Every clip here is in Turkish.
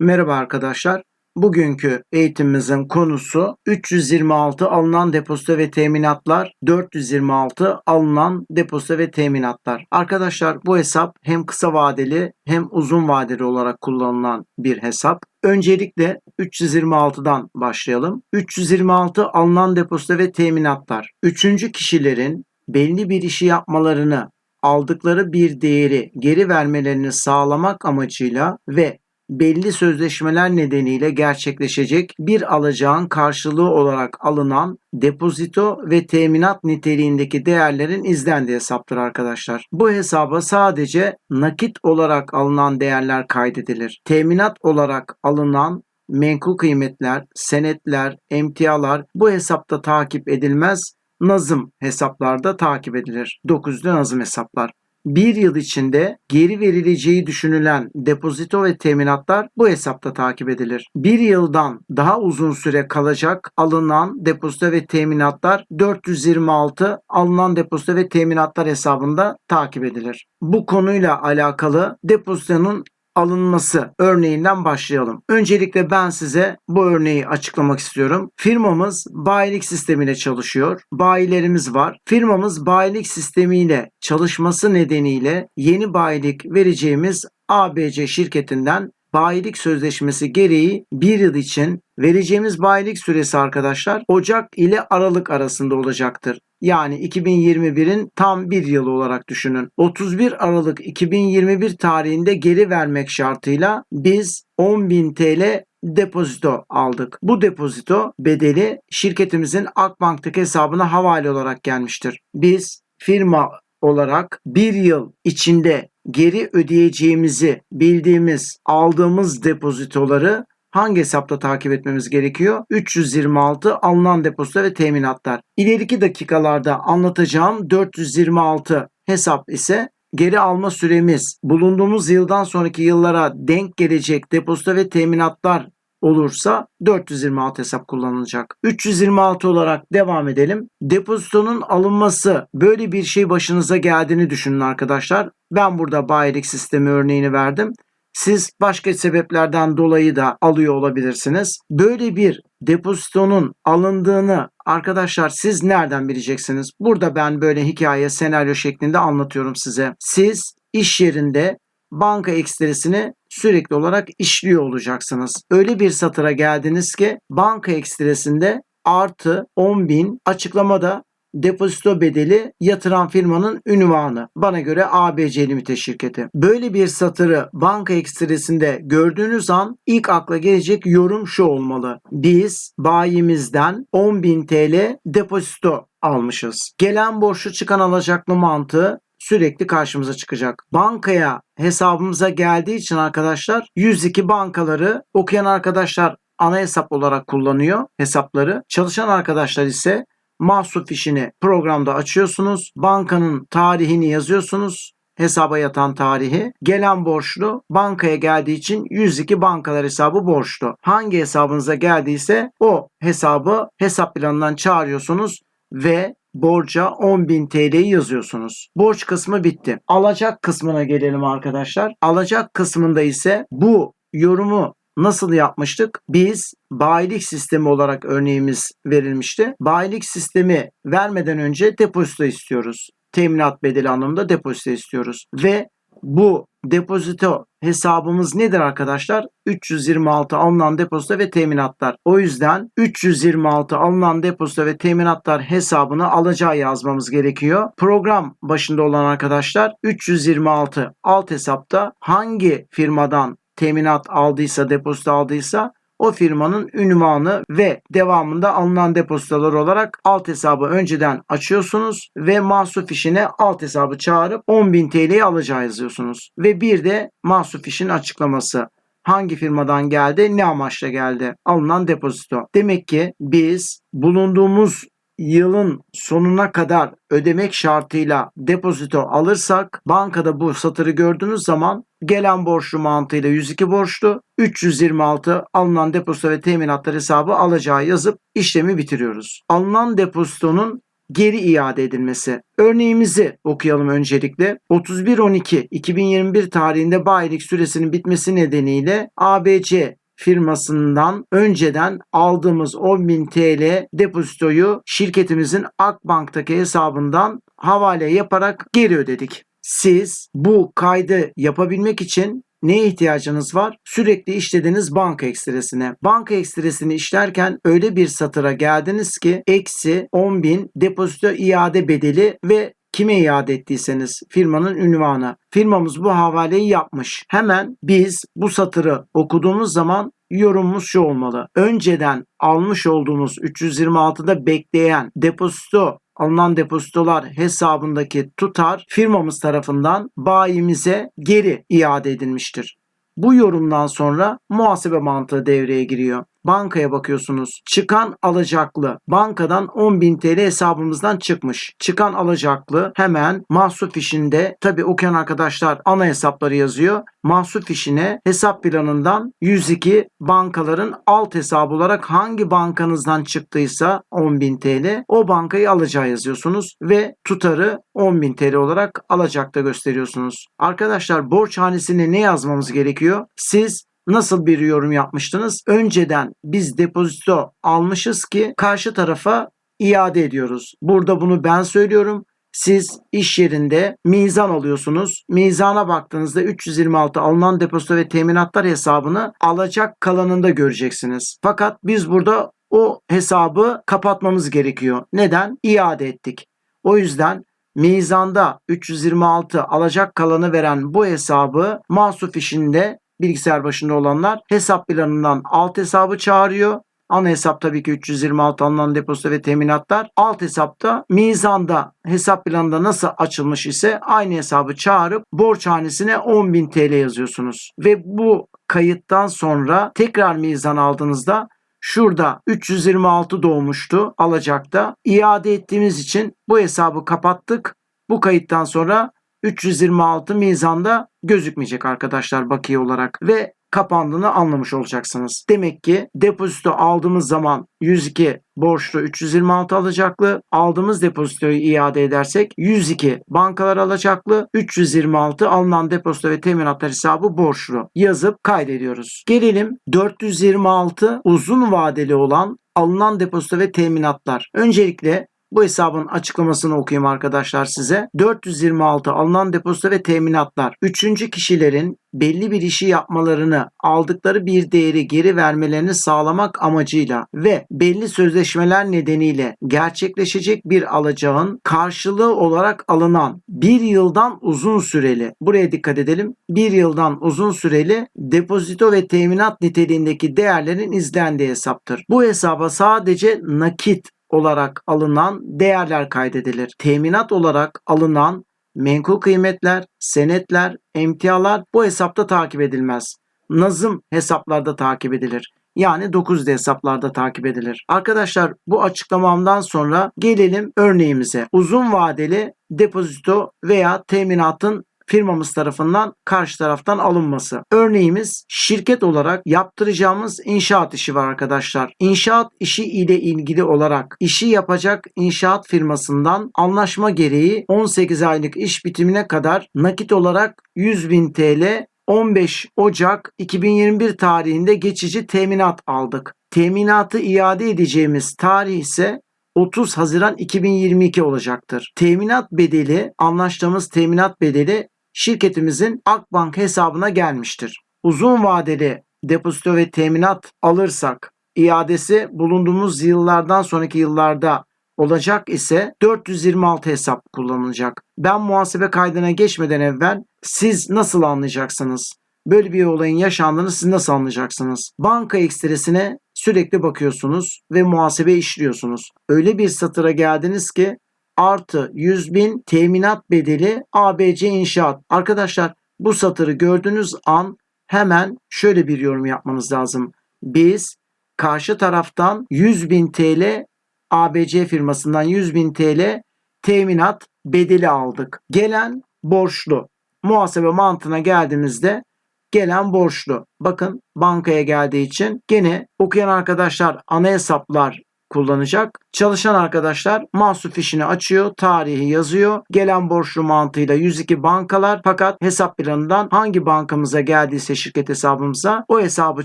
Merhaba arkadaşlar. Bugünkü eğitimimizin konusu 326 alınan depozito ve teminatlar, 426 alınan depozito ve teminatlar. Arkadaşlar bu hesap hem kısa vadeli hem uzun vadeli olarak kullanılan bir hesap. Öncelikle 326'dan başlayalım. 326 alınan depozito ve teminatlar. Üçüncü kişilerin belli bir işi yapmalarını aldıkları bir değeri geri vermelerini sağlamak amacıyla ve belli sözleşmeler nedeniyle gerçekleşecek bir alacağın karşılığı olarak alınan depozito ve teminat niteliğindeki değerlerin izlendiği hesaptır arkadaşlar. Bu hesaba sadece nakit olarak alınan değerler kaydedilir. Teminat olarak alınan menkul kıymetler, senetler, emtialar bu hesapta takip edilmez. Nazım hesaplarda takip edilir. 9'lu nazım hesaplar bir yıl içinde geri verileceği düşünülen depozito ve teminatlar bu hesapta takip edilir. Bir yıldan daha uzun süre kalacak alınan depozito ve teminatlar 426 alınan depozito ve teminatlar hesabında takip edilir. Bu konuyla alakalı depozitonun alınması örneğinden başlayalım. Öncelikle ben size bu örneği açıklamak istiyorum. Firmamız bayilik sistemiyle çalışıyor. Bayilerimiz var. Firmamız bayilik sistemiyle çalışması nedeniyle yeni bayilik vereceğimiz ABC şirketinden bayilik sözleşmesi gereği bir yıl için vereceğimiz bayilik süresi arkadaşlar Ocak ile Aralık arasında olacaktır. Yani 2021'in tam bir yılı olarak düşünün. 31 Aralık 2021 tarihinde geri vermek şartıyla biz 10.000 TL depozito aldık. Bu depozito bedeli şirketimizin Akbank'taki hesabına havale olarak gelmiştir. Biz firma olarak bir yıl içinde geri ödeyeceğimizi bildiğimiz aldığımız depozitoları hangi hesapta takip etmemiz gerekiyor? 326 alınan depozito ve teminatlar. İleriki dakikalarda anlatacağım 426 hesap ise geri alma süremiz bulunduğumuz yıldan sonraki yıllara denk gelecek depozito ve teminatlar olursa 426 hesap kullanılacak. 326 olarak devam edelim. Depozitonun alınması böyle bir şey başınıza geldiğini düşünün arkadaşlar. Ben burada bayilik sistemi örneğini verdim. Siz başka sebeplerden dolayı da alıyor olabilirsiniz. Böyle bir depozitonun alındığını arkadaşlar siz nereden bileceksiniz? Burada ben böyle hikaye, senaryo şeklinde anlatıyorum size. Siz iş yerinde banka ekstresini sürekli olarak işliyor olacaksınız. Öyle bir satıra geldiniz ki banka ekstresinde artı 10.000 açıklamada depozito bedeli yatıran firmanın ünvanı. Bana göre ABC Limited şirketi. Böyle bir satırı banka ekstresinde gördüğünüz an ilk akla gelecek yorum şu olmalı. Biz bayimizden 10.000 TL depozito almışız. Gelen borçlu çıkan alacaklı mantığı sürekli karşımıza çıkacak. Bankaya hesabımıza geldiği için arkadaşlar 102 bankaları okuyan arkadaşlar ana hesap olarak kullanıyor hesapları. Çalışan arkadaşlar ise mahsup fişini programda açıyorsunuz. Bankanın tarihini yazıyorsunuz hesaba yatan tarihi. Gelen borçlu bankaya geldiği için 102 bankalar hesabı borçlu. Hangi hesabınıza geldiyse o hesabı hesap planından çağırıyorsunuz ve borca 10.000 TL'yi yazıyorsunuz. Borç kısmı bitti. Alacak kısmına gelelim arkadaşlar. Alacak kısmında ise bu yorumu nasıl yapmıştık? Biz bayilik sistemi olarak örneğimiz verilmişti. Bayilik sistemi vermeden önce depozito istiyoruz. Teminat bedeli anlamında depozito istiyoruz. Ve bu depozito hesabımız nedir arkadaşlar? 326 alınan depozito ve teminatlar. O yüzden 326 alınan depozito ve teminatlar hesabını alacağı yazmamız gerekiyor. Program başında olan arkadaşlar 326 alt hesapta hangi firmadan teminat aldıysa, depozito aldıysa o firmanın ünvanı ve devamında alınan depozitolar olarak alt hesabı önceden açıyorsunuz ve mahsup fişine alt hesabı çağırıp 10.000 TL'yi alacağı yazıyorsunuz. Ve bir de mahsup fişin açıklaması. Hangi firmadan geldi, ne amaçla geldi? Alınan depozito. Demek ki biz bulunduğumuz yılın sonuna kadar ödemek şartıyla depozito alırsak bankada bu satırı gördüğünüz zaman gelen borçlu mantığıyla 102 borçlu 326 alınan depozito ve teminatlar hesabı alacağı yazıp işlemi bitiriyoruz. Alınan depozitonun geri iade edilmesi. Örneğimizi okuyalım öncelikle. 31.12.2021 tarihinde bayilik süresinin bitmesi nedeniyle ABC firmasından önceden aldığımız 10.000 TL depozitoyu şirketimizin Akbank'taki hesabından havale yaparak geri ödedik. Siz bu kaydı yapabilmek için neye ihtiyacınız var? Sürekli işlediğiniz banka ekstresine. Banka ekstresini işlerken öyle bir satıra geldiniz ki eksi 10.000 depozito iade bedeli ve kime iade ettiyseniz firmanın ünvanı. Firmamız bu havaleyi yapmış. Hemen biz bu satırı okuduğumuz zaman yorumumuz şu olmalı. Önceden almış olduğumuz 326'da bekleyen depozito alınan depozitolar hesabındaki tutar firmamız tarafından bayimize geri iade edilmiştir. Bu yorumdan sonra muhasebe mantığı devreye giriyor. Bankaya bakıyorsunuz. Çıkan alacaklı bankadan 10.000 TL hesabımızdan çıkmış. Çıkan alacaklı hemen mahsup fişinde tabi okuyan arkadaşlar ana hesapları yazıyor. Mahsup fişine hesap planından 102 bankaların alt hesabı olarak hangi bankanızdan çıktıysa 10.000 TL o bankayı alacağı yazıyorsunuz ve tutarı 10.000 TL olarak alacakta gösteriyorsunuz. Arkadaşlar borç hanesine ne yazmamız gerekiyor? Siz nasıl bir yorum yapmıştınız? Önceden biz depozito almışız ki karşı tarafa iade ediyoruz. Burada bunu ben söylüyorum. Siz iş yerinde mizan alıyorsunuz. Mizana baktığınızda 326 alınan depozito ve teminatlar hesabını alacak kalanında göreceksiniz. Fakat biz burada o hesabı kapatmamız gerekiyor. Neden? İade ettik. O yüzden mizanda 326 alacak kalanı veren bu hesabı mahsuf işinde bilgisayar başında olanlar hesap planından alt hesabı çağırıyor. Ana hesap tabii ki 326 alınan depozito ve teminatlar. Alt hesapta mizanda hesap planında nasıl açılmış ise aynı hesabı çağırıp borç hanesine 10.000 TL yazıyorsunuz. Ve bu kayıttan sonra tekrar mizan aldığınızda şurada 326 doğmuştu alacakta. İade ettiğimiz için bu hesabı kapattık. Bu kayıttan sonra 326 mizanda gözükmeyecek arkadaşlar bakiye olarak ve kapandığını anlamış olacaksınız. Demek ki depozito aldığımız zaman 102 borçlu 326 alacaklı. Aldığımız depozitoyu iade edersek 102 bankalar alacaklı. 326 alınan depozito ve teminatlar hesabı borçlu. Yazıp kaydediyoruz. Gelelim 426 uzun vadeli olan alınan depozito ve teminatlar. Öncelikle bu hesabın açıklamasını okuyayım arkadaşlar size. 426 alınan depozito ve teminatlar. Üçüncü kişilerin belli bir işi yapmalarını, aldıkları bir değeri geri vermelerini sağlamak amacıyla ve belli sözleşmeler nedeniyle gerçekleşecek bir alacağın karşılığı olarak alınan bir yıldan uzun süreli, buraya dikkat edelim, bir yıldan uzun süreli depozito ve teminat niteliğindeki değerlerin izlendiği hesaptır. Bu hesaba sadece nakit olarak alınan değerler kaydedilir. Teminat olarak alınan menkul kıymetler, senetler, emtialar bu hesapta takip edilmez. Nazım hesaplarda takip edilir. Yani 9D hesaplarda takip edilir. Arkadaşlar bu açıklamamdan sonra gelelim örneğimize. Uzun vadeli depozito veya teminatın firmamız tarafından karşı taraftan alınması. Örneğimiz şirket olarak yaptıracağımız inşaat işi var arkadaşlar. İnşaat işi ile ilgili olarak işi yapacak inşaat firmasından anlaşma gereği 18 aylık iş bitimine kadar nakit olarak 100 bin TL 15 Ocak 2021 tarihinde geçici teminat aldık. Teminatı iade edeceğimiz tarih ise 30 Haziran 2022 olacaktır. Teminat bedeli, anlaştığımız teminat bedeli şirketimizin Akbank hesabına gelmiştir. Uzun vadeli depozito ve teminat alırsak iadesi bulunduğumuz yıllardan sonraki yıllarda olacak ise 426 hesap kullanılacak. Ben muhasebe kaydına geçmeden evvel siz nasıl anlayacaksınız? Böyle bir olayın yaşandığını siz nasıl anlayacaksınız? Banka ekstresine sürekli bakıyorsunuz ve muhasebe işliyorsunuz. Öyle bir satıra geldiniz ki artı 100 bin teminat bedeli ABC İnşaat. Arkadaşlar bu satırı gördüğünüz an hemen şöyle bir yorum yapmanız lazım. Biz karşı taraftan 100 bin TL ABC firmasından 100 bin TL teminat bedeli aldık. Gelen borçlu. Muhasebe mantığına geldiğimizde gelen borçlu. Bakın bankaya geldiği için gene okuyan arkadaşlar ana hesaplar kullanacak. Çalışan arkadaşlar mahsup fişini açıyor, tarihi yazıyor. Gelen borçlu mantığıyla 102 bankalar fakat hesap planından hangi bankamıza geldiyse şirket hesabımıza o hesabı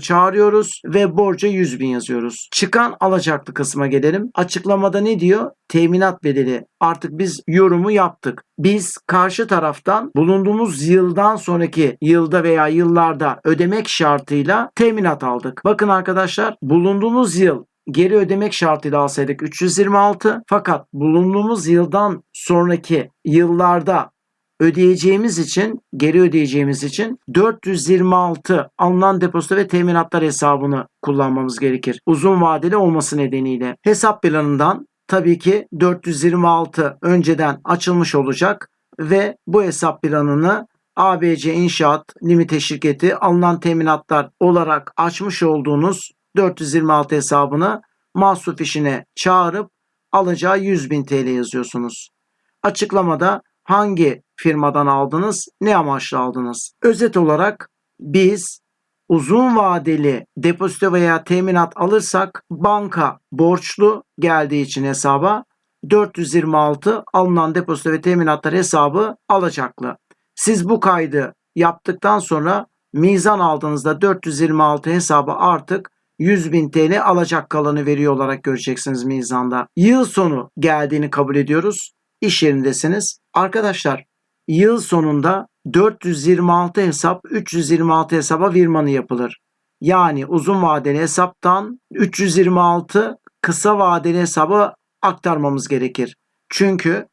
çağırıyoruz ve borca 100 bin yazıyoruz. Çıkan alacaklı kısma gelelim. Açıklamada ne diyor? Teminat bedeli. Artık biz yorumu yaptık. Biz karşı taraftan bulunduğumuz yıldan sonraki yılda veya yıllarda ödemek şartıyla teminat aldık. Bakın arkadaşlar bulunduğumuz yıl geri ödemek şartıyla alsaydık 326 fakat bulunduğumuz yıldan sonraki yıllarda ödeyeceğimiz için geri ödeyeceğimiz için 426 alınan depozito ve teminatlar hesabını kullanmamız gerekir. Uzun vadeli olması nedeniyle hesap planından tabii ki 426 önceden açılmış olacak ve bu hesap planını ABC İnşaat Limite şirketi alınan teminatlar olarak açmış olduğunuz 426 hesabını mahsup işine çağırıp alacağı 100.000 TL yazıyorsunuz. Açıklamada hangi firmadan aldınız, ne amaçla aldınız? Özet olarak biz uzun vadeli depozito veya teminat alırsak banka borçlu geldiği için hesaba 426 alınan depozito ve teminatlar hesabı alacaklı. Siz bu kaydı yaptıktan sonra mizan aldığınızda 426 hesabı artık 100.000 TL alacak kalanı veriyor olarak göreceksiniz mizanda. Yıl sonu geldiğini kabul ediyoruz. İş yerindesiniz. Arkadaşlar yıl sonunda 426 hesap 326 hesaba virmanı yapılır. Yani uzun vadeli hesaptan 326 kısa vadeli hesaba aktarmamız gerekir. Çünkü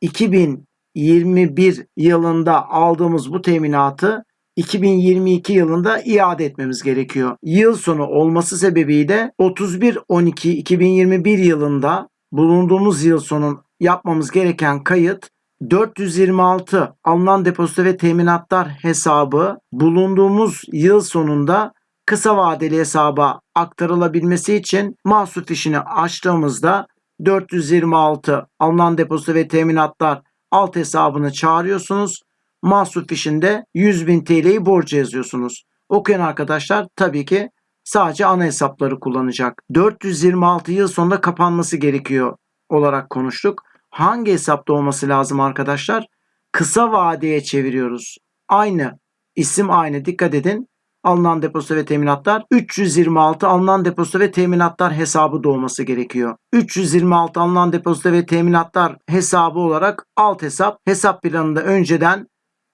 2021 yılında aldığımız bu teminatı 2022 yılında iade etmemiz gerekiyor. Yıl sonu olması sebebiyle 31-12-2021 yılında bulunduğumuz yıl sonun yapmamız gereken kayıt 426 alınan depozito ve teminatlar hesabı bulunduğumuz yıl sonunda kısa vadeli hesaba aktarılabilmesi için mahsup fişini açtığımızda 426 alınan depozito ve teminatlar alt hesabını çağırıyorsunuz. Mahsup fişinde 100.000 TL'yi borca yazıyorsunuz. Okuyan arkadaşlar tabii ki sadece ana hesapları kullanacak. 426 yıl sonunda kapanması gerekiyor olarak konuştuk. Hangi hesapta olması lazım arkadaşlar? Kısa vadeye çeviriyoruz. Aynı isim aynı dikkat edin. Alınan depozito ve teminatlar 326 alınan depozito ve teminatlar hesabı doğması gerekiyor. 326 alınan depozito ve teminatlar hesabı olarak alt hesap hesap planında önceden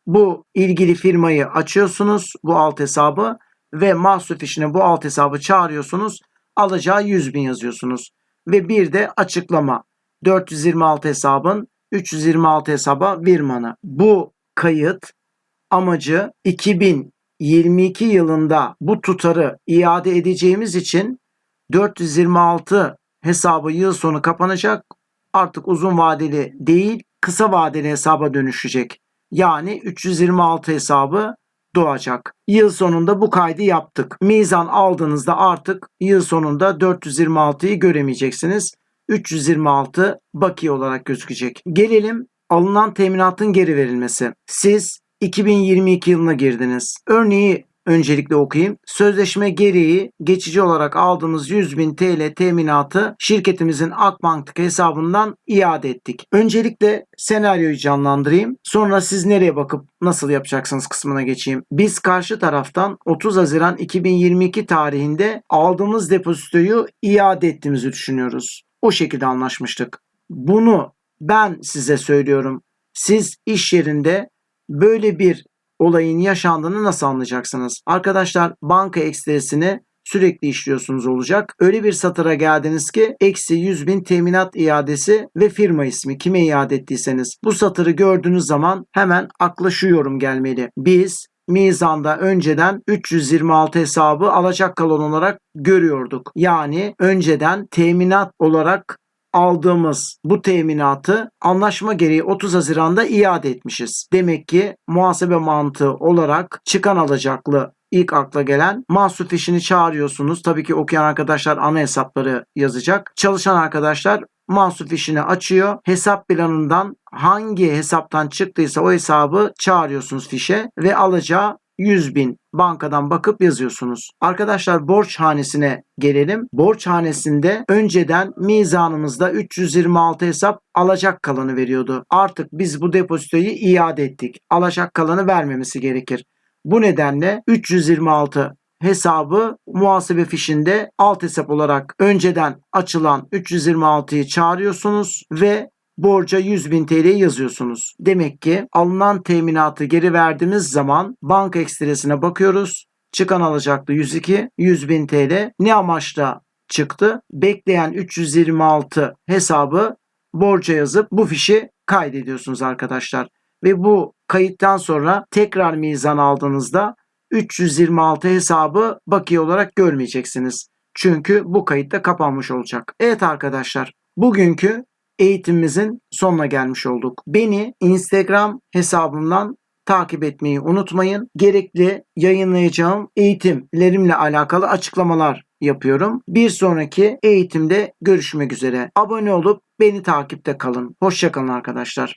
bu ilgili firmayı açıyorsunuz bu alt hesabı ve mahsup fişine bu alt hesabı çağırıyorsunuz. Alacağı 100 bin yazıyorsunuz. Ve bir de açıklama 426 hesabın 326 hesaba virmanı. Bu kayıt amacı 2022 yılında bu tutarı iade edeceğimiz için 426 hesabı yıl sonu kapanacak. Artık uzun vadeli değil kısa vadeli hesaba dönüşecek. Yani 326 hesabı doğacak. Yıl sonunda bu kaydı yaptık. Mizan aldığınızda artık yıl sonunda 426'yı göremeyeceksiniz. 326 bakiye olarak gözükecek. Gelelim alınan teminatın geri verilmesi. Siz 2022 yılına girdiniz. Örneği öncelikle okuyayım. Sözleşme gereği geçici olarak aldığımız 100.000 TL teminatı şirketimizin Akbank hesabından iade ettik. Öncelikle senaryoyu canlandırayım. Sonra siz nereye bakıp nasıl yapacaksınız kısmına geçeyim. Biz karşı taraftan 30 Haziran 2022 tarihinde aldığımız depozitoyu iade ettiğimizi düşünüyoruz. O şekilde anlaşmıştık. Bunu ben size söylüyorum. Siz iş yerinde böyle bir olayın yaşandığını nasıl anlayacaksınız? Arkadaşlar banka ekstresini sürekli işliyorsunuz olacak. Öyle bir satıra geldiniz ki eksi 100 bin teminat iadesi ve firma ismi kime iade ettiyseniz. Bu satırı gördüğünüz zaman hemen akla şu yorum gelmeli. Biz mizanda önceden 326 hesabı alacak kalan olarak görüyorduk. Yani önceden teminat olarak aldığımız bu teminatı anlaşma gereği 30 Haziran'da iade etmişiz. Demek ki muhasebe mantığı olarak çıkan alacaklı ilk akla gelen mahsup fişini çağırıyorsunuz. Tabii ki okuyan arkadaşlar ana hesapları yazacak. Çalışan arkadaşlar mahsup fişini açıyor. Hesap planından hangi hesaptan çıktıysa o hesabı çağırıyorsunuz fişe ve alacağı 100 bin bankadan bakıp yazıyorsunuz. Arkadaşlar borç hanesine gelelim. Borç hanesinde önceden mizanımızda 326 hesap alacak kalanı veriyordu. Artık biz bu depozitoyu iade ettik. Alacak kalanı vermemesi gerekir. Bu nedenle 326 hesabı muhasebe fişinde alt hesap olarak önceden açılan 326'yı çağırıyorsunuz ve borca 100 bin TL yazıyorsunuz. Demek ki alınan teminatı geri verdiğimiz zaman banka ekstresine bakıyoruz. Çıkan alacaklı 102, 100 bin TL ne amaçla çıktı? Bekleyen 326 hesabı borca yazıp bu fişi kaydediyorsunuz arkadaşlar. Ve bu kayıttan sonra tekrar mizan aldığınızda 326 hesabı bakiye olarak görmeyeceksiniz. Çünkü bu kayıt da kapanmış olacak. Evet arkadaşlar bugünkü eğitimimizin sonuna gelmiş olduk. Beni Instagram hesabımdan takip etmeyi unutmayın. Gerekli yayınlayacağım eğitimlerimle alakalı açıklamalar yapıyorum. Bir sonraki eğitimde görüşmek üzere. Abone olup beni takipte kalın. Hoşçakalın arkadaşlar.